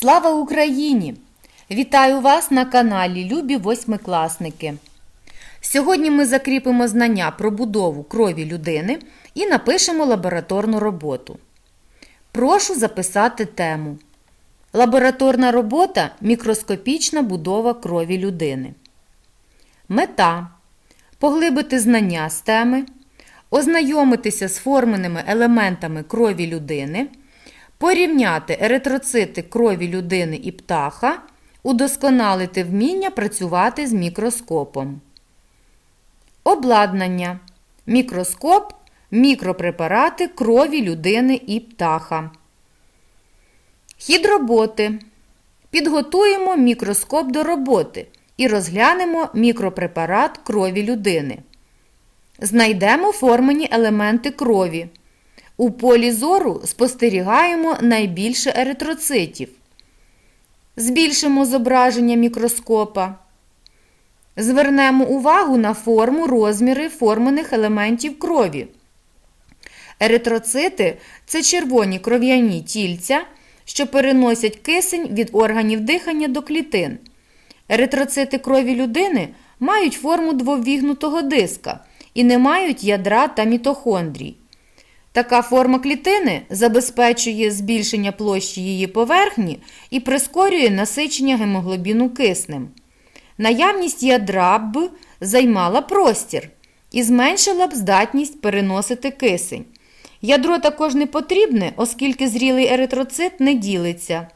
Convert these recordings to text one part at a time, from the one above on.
Слава Україні! Вітаю вас на каналі Любі восьмикласники. Сьогодні ми закріпимо знання про будову крові людини і напишемо лабораторну роботу. Прошу записати тему. Лабораторна робота мікроскопічна будова крові людини. Мета поглибити знання з теми, ознайомитися з форменими елементами крові людини, порівняти еритроцити крові людини і птаха, удосконалити вміння працювати з мікроскопом. Обладнання. Мікроскоп, мікропрепарати крові людини і птаха. Хід роботи. Підготуємо мікроскоп до роботи і розглянемо мікропрепарат крові людини. Знайдемо формені елементи крові. У полі зору спостерігаємо найбільше еритроцитів. Збільшимо зображення мікроскопа. Звернемо увагу на форму, розміри формених елементів крові. Еритроцити це червоні кров'яні тільця, що переносять кисень від органів дихання до клітин. Еритроцити крові людини мають форму двовігнутого диска і не мають ядра та мітохондрій. Така форма клітини забезпечує збільшення площі її поверхні і прискорює насичення гемоглобіну киснем. Наявність ядра б займала простір і зменшила б здатність переносити кисень. Ядро також не потрібне, оскільки зрілий еритроцит не ділиться.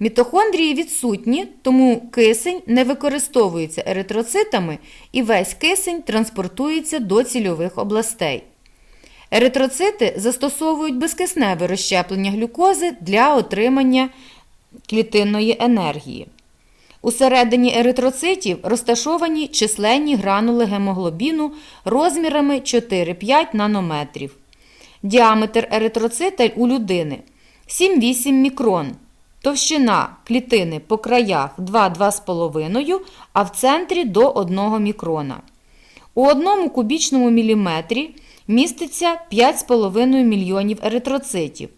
Мітохондрії відсутні, тому кисень не використовується еритроцитами і весь кисень транспортується до цільових областей. Еритроцити застосовують безкисневе розщеплення глюкози для отримання клітинної енергії. Усередині еритроцитів розташовані численні гранули гемоглобіну розмірами 4-5 нанометрів. Діаметр еритроцита у людини 7-8 мікрон. Товщина клітини по краях 2-2,5, а в центрі до 1 мікрона. У одному кубічному міліметрі міститься 5,5 мільйонів еритроцитів.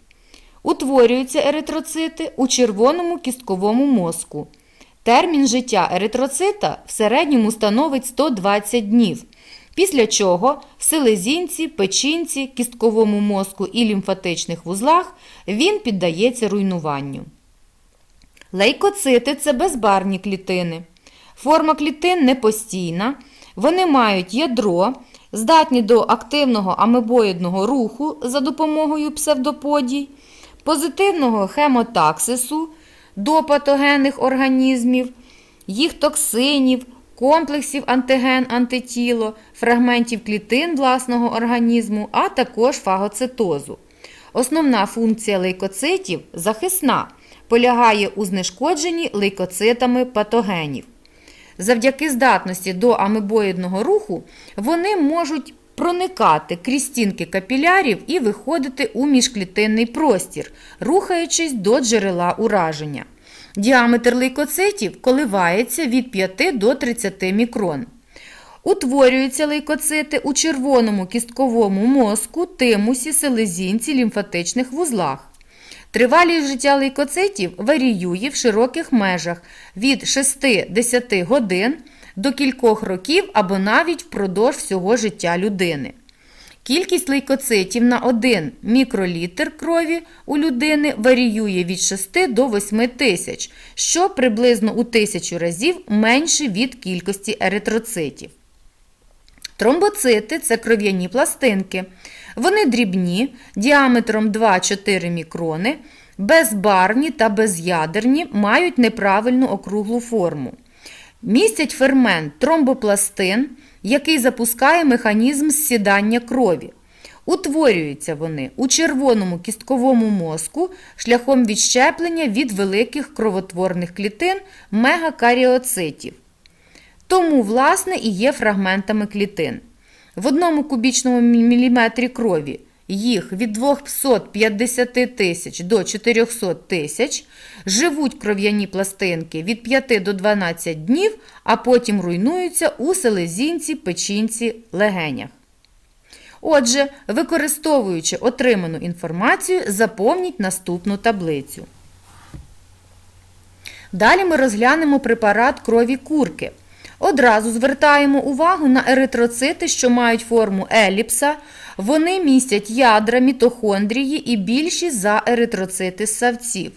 Утворюються еритроцити у червоному кістковому мозку. Термін життя еритроцита в середньому становить 120 днів, після чого в селезінці, печінці, кістковому мозку і лімфатичних вузлах він піддається руйнуванню. Лейкоцити це безбарні клітини. Форма клітин непостійна, вони мають ядро, здатні до активного амебоїдного руху за допомогою псевдоподій, позитивного хемотаксису до патогенних організмів, їх токсинів, комплексів антиген-антитіло, фрагментів клітин власного організму, а також фагоцитозу. Основна функція лейкоцитів захисна, полягає у знешкодженні лейкоцитами патогенів. Завдяки здатності до амебоїдного руху вони можуть проникати крізь стінки капілярів і виходити у міжклітинний простір, рухаючись до джерела ураження. Діаметр лейкоцитів коливається від 5 до 30 мікрон. Утворюються лейкоцити у червоному кістковому мозку, тимусі, селезінці, лімфатичних вузлах. Тривалість життя лейкоцитів варіює в широких межах від 6-10 годин до кількох років або навіть впродовж всього життя людини. Кількість лейкоцитів на 1 мікролітр крові у людини варіює від 6 до 8 тисяч, що приблизно у тисячу разів менше від кількості еритроцитів. Тромбоцити це кров'яні пластинки. Вони дрібні, діаметром 2-4 мікрони, безбарвні та безядерні, мають неправильну округлу форму. Містять фермент тромбопластин, який запускає механізм зсідання крові. Утворюються вони у червоному кістковому мозку шляхом відщеплення від великих кровотворних клітин мегакаріоцитів. Тому, власне, і є фрагментами клітин. В одному кубічному міліметрі крові їх від 250 тисяч до 400 тисяч, живуть кров'яні пластинки від 5 до 12 днів, а потім руйнуються у селезінці, печінці, легенях. Отже, використовуючи отриману інформацію, заповніть наступну таблицю. Далі ми розглянемо препарат крові курки. Одразу звертаємо увагу на еритроцити, що мають форму еліпса. Вони містять ядра, мітохондрії і більші за еритроцити ссавців.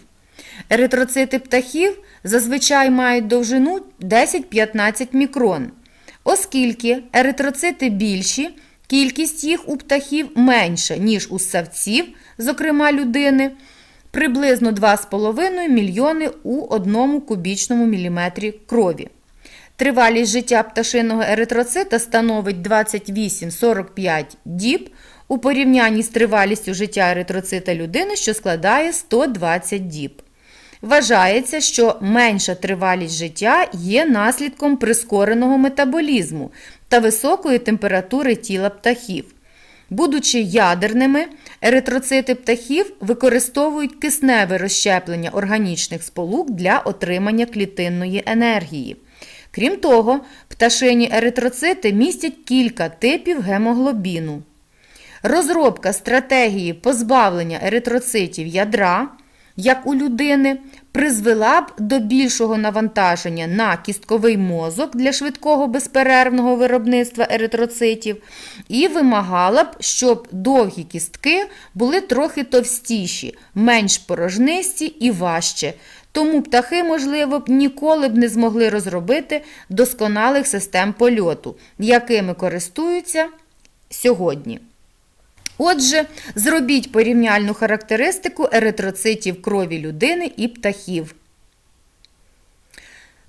Еритроцити птахів зазвичай мають довжину 10-15 мікрон. Оскільки еритроцити більші, кількість їх у птахів менша, ніж у ссавців, зокрема людини, приблизно 2,5 мільйони у 1 кубічному міліметрі крові. Тривалість життя пташиного еритроцита становить 28-45 діб у порівнянні з тривалістю життя еритроцита людини, що складає 120 діб. Вважається, що менша тривалість життя є наслідком прискореного метаболізму та високої температури тіла птахів. Будучи ядерними, еритроцити птахів використовують кисневе розщеплення органічних сполук для отримання клітинної енергії. Крім того, пташині еритроцити містять кілька типів гемоглобіну. Розробка стратегії позбавлення еритроцитів ядра, як у людини, призвела б до більшого навантаження на кістковий мозок для швидкого безперервного виробництва еритроцитів і вимагала б, щоб довгі кістки були трохи товстіші, менш порожнисті і важче. Тому птахи, можливо, б ніколи б не змогли розробити досконалих систем польоту, якими користуються сьогодні. Отже, зробіть порівняльну характеристику еритроцитів крові людини і птахів.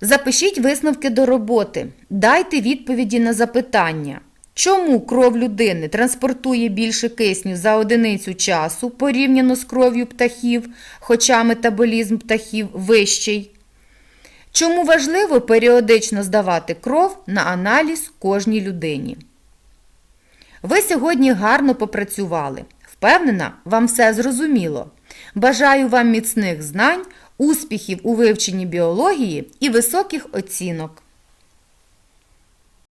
Запишіть висновки до роботи. Дайте відповіді на запитання. Чому кров людини транспортує більше кисню за одиницю часу порівняно з кров'ю птахів, хоча метаболізм птахів вищий? Чому важливо періодично здавати кров на аналіз кожній людині? Ви сьогодні гарно попрацювали. Впевнена, вам все зрозуміло. Бажаю вам міцних знань, успіхів у вивченні біології і високих оцінок.